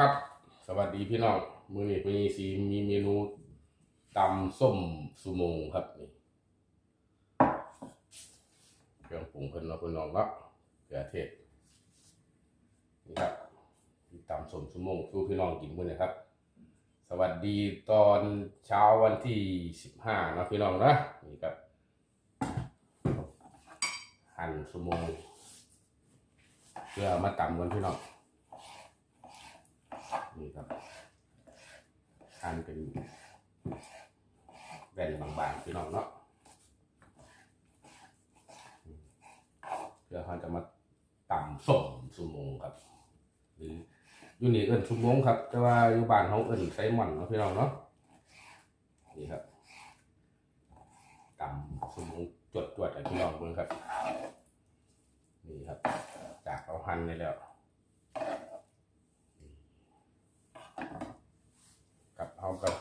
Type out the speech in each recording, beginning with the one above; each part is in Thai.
ครับ สวัสดีพี่น้องมือนี้มีสีมีเมนูตำส้มสุโมงครับนี่เครื่องปรุงเพิ่นเนาเพิ่นน้องเนาะเกลือเทศนี่ครับตำส้มสุโมงสู้พี่น้องกินมื้อนี้ครับ สวัสดีตอนเช้าวันที่สิบห้านะพี่น้องนะนี่ครับหั่นสุโมงเพื่อมาตำกันพี่น้อง นี่ครับ หั่นเป็นแว่นบางๆพี่น้องเนาะเพื่อเขาจะมาตำส้มสุโมงครับ หรืออยู่นี่เอิ้นสุโมงครับ แต่ว่าอยู่บ้านเขาเอิ้นไซมอนเนาะพี่น้องเนาะนี่ครับตำสุโมงจดจวดให้พี่น้องเบิ่งครับ นี่ครับ จากเราหั่นได้แล้ว กับ เอากับ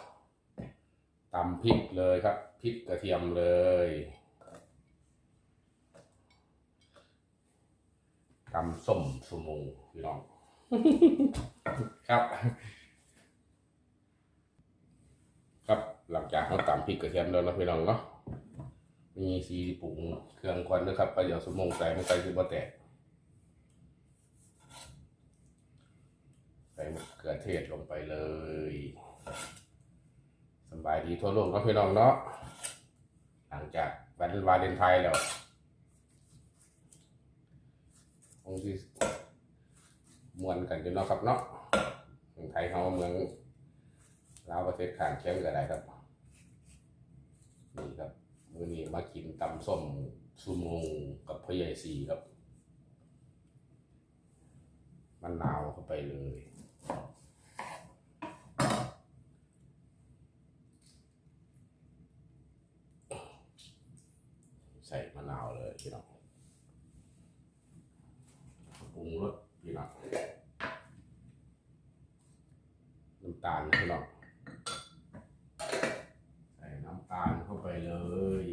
ตำพริกเลยครับพริกกระเทียมเลยตำส้มสมงพี่น้อง ครับ ครับหลังจากเราตำพริกกระเทียมแล้วนะพี่น้องเนาะมีสีปรุงเครื่องก่อนนะครับไปเดี๋ยวสมงใส่ไม่ใส่คือบ่แตกใส่มะเขือเทศลงไปเลย สบายดีทั่วโลกเนาะพี่น้องเนาะหลังจากวันวาเลนไทน์แล้วคงที่มวนกันอยู่เนาะครับเนาะเมืองไทยเขาเมืองลาวประเทศข้างเคียงกันได้ครับนี่ครับมื้อนี้มากินตำส้มซูโมงกับพ่อใหญ่สีครับ มันหนาวเข้าไปเลย ใส่มะนาวเลยพี่น้องปรุงรสพี่น้องน้ำตาลพี่น้องใส่น้ำตาลเข้าไปเลย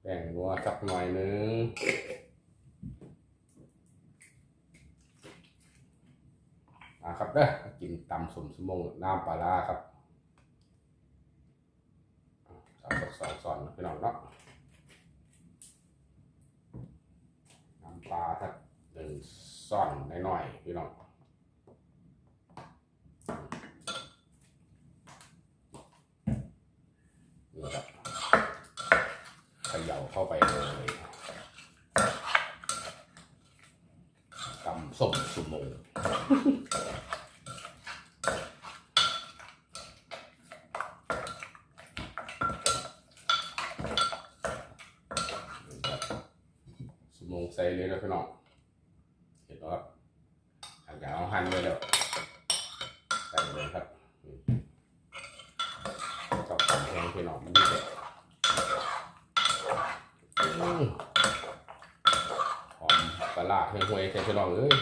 แป้งนัวสักหน่อยนึงมาครับเด้อกินตำสมสมงน้ำปลาครับ สามสองสอนพี่น้องเนาะน้ำปลาทักหนึ่งซ่อนน้อยๆพี่น้องนี่ครับเขย่าเข้าไปเลยตำส้มสุโมง สมง ใส่เลยนะพี่น้องเห็นไหมครับหลังจาเอาหั่นไว้แล้วใส่เลยครับกับแห้งพี่น้องมันดีเลยหอมปลาร้าเฮงหวยใส่พี่น้องเอ้ย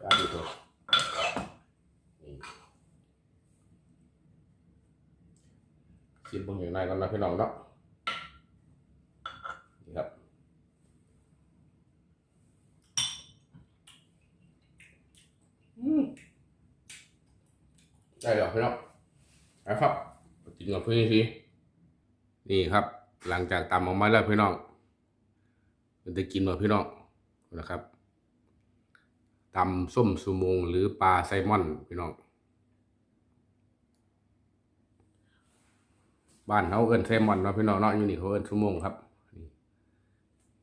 ก็ดีตัวนี่ ชิมเบิ่งอย่างไรก่อนนะพี่น้องเนาะนี่ครับอืมได้แล้วพี่น้องนะครับกินกับเพื่อนทีนี่ครับ หลังจากตำออกมาแล้วพี่น้องมันจะกินกับพี่น้องนะครับตำส้มสุโมงหรือปลาไซมอนพี่น้อง บ้านเขาเอิ้นแซลมอนเนาะพี่น้องเนาะอยู่นี่เขาเอิ้นชั่วโมงครับนี่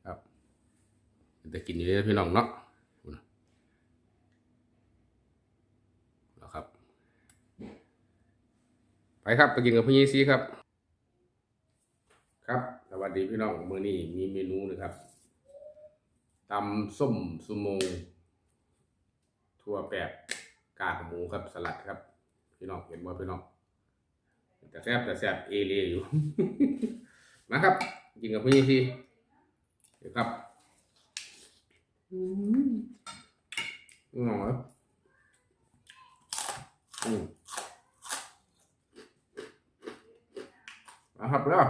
ครับจะกินอยู่เลยพี่น้องเนาะนะครับ ไปครับไปกินกับพี่ยี่ซีครับ ครับสวัสดีพี่น้องมื้อนี้มีเมนูนะครับตำส้มสุโมงทั่วแปบกากหมูครับสลัดครับ พี่น้องเห็นว่าพี่น้อง แต่แซบแต่แซบเอเลียอยู่ มาครับกินกับพี่ทีเดี๋ยวครับอืมอร่อยอืมมาครับแล้ว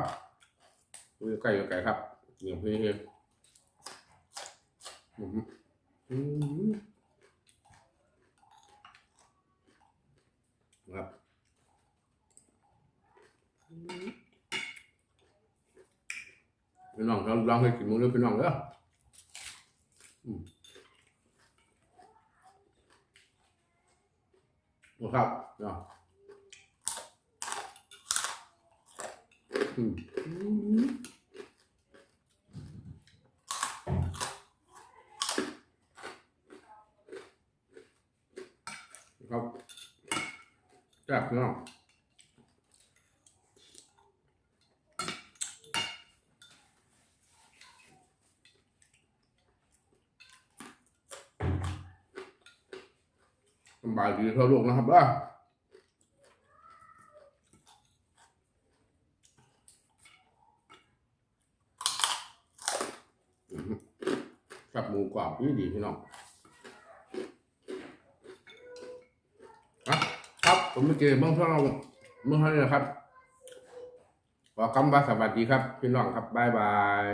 ดูไก่กับไก่ครับอย่างพี่เองอืมอืมครับ พี่น้องเราลองให้กินมึงด้วยพี่น้องเด้ออืมนะครับเนาะอืมครับแซ่บพี่น้อง บายดีทั่วโลกนะครับว่ากับหมูกรอบนี่ดีพี่น้องอะครับผมไม่เจอเมื่อพวกเราเมื่อเท่านี้นะครับขอกำว่าสวัสดีครับ พี่น้องครับ บ๊ายบาย